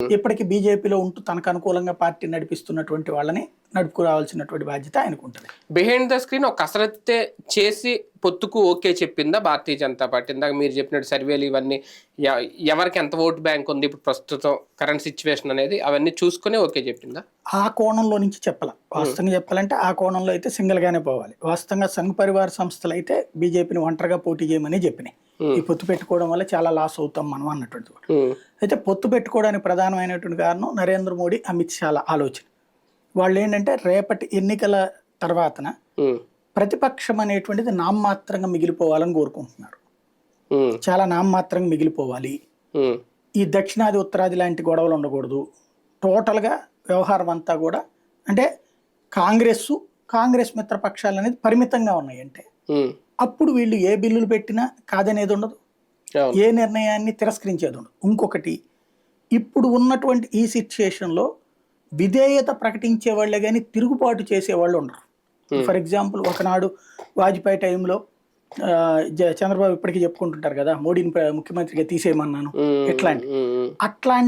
ఇప్పటికీ బీజేపీలో ఉంటూ తనకు అనుకూలంగా పార్టీ నడిపిస్తున్నటువంటి వాళ్ళని నడుపుకురావాల్సినటువంటి బాధ్యత ఆయనకు ఉంటుంది బిహైండ్ ద స్క్రీన్ ఒక కసరత్తే చేసి పొత్తుకు ఓకే చెప్పిందా భారతీయ జనతా పార్టీ? ఇందాక మీరు చెప్పినట్టు సర్వేలు ఇవన్నీ ఎవరికి ఎంత ఓటు బ్యాంక్ ఉంది? ఇప్పుడు ప్రస్తుతం కరెంట్ సిచ్యువేషన్ అనేది అవన్నీ చూసుకుని ఓకే చెప్పిందా? ఆ కోణంలో నుంచి చెప్పాల. వాస్తవంగా చెప్పాలంటే ఆ కోణంలో అయితే సింగిల్ గానే పోవాలి. వాస్తవంగా సంఘ్ పరివార సంస్థలు అయితే బీజేపీని ఒంటరిగా పోటీ చేయమని చెప్పినాయి. ఈ పొత్తు పెట్టుకోవడం వల్ల చాలా లాస్ అవుతాం మనం అన్నటువంటి ఉమ్, అయితే పొత్తు పెట్టుకోవడానికి ప్రధానమైనటువంటి కారణం నరేంద్ర మోడీ అమిత్ షాల ఆలోచన. వాళ్ళు ఏంటంటే రేపటి ఎన్నికల తర్వాతన ప్రతిపక్షం అనేటువంటిది నామమాత్రంగా మిగిలిపోవాలని కోరుకుంటున్నారు. చాలా నామమాత్రంగా మిగిలిపోవాలి. ఈ దక్షిణాది ఉత్తరాది లాంటి గొడవలు ఉండకూడదు. టోటల్గా వ్యవహారం అంతా కూడా అంటే కాంగ్రెస్ కాంగ్రెస్ మిత్రపక్షాలు అనేది పరిమితంగా ఉన్నాయి అంటే అప్పుడు వీళ్ళు ఏ బిల్లులు పెట్టినా కాదనేది ఉండదు. ఏ నిర్ణయాన్ని తిరస్కరించేది ఉండదు. ఇంకొకటి ఇప్పుడు ఉన్నటువంటి ఈ సిచ్యుయేషన్లో విధేయత ప్రకటించే వాళ్ళే కానీ తిరుగుబాటు చేసేవాళ్ళు ఉండరు. ఫర్ ఎగ్జాంపుల్ ఒకనాడు వాజ్పేయి టైంలో చంద్రబాబు ఇప్పటికీ చెప్పుకుంటుంటారు కదా మోడీని ముఖ్యమంత్రిగా తీసేయమన్నాను. ఇట్లాంటి ఉమ్. అట్లాంటి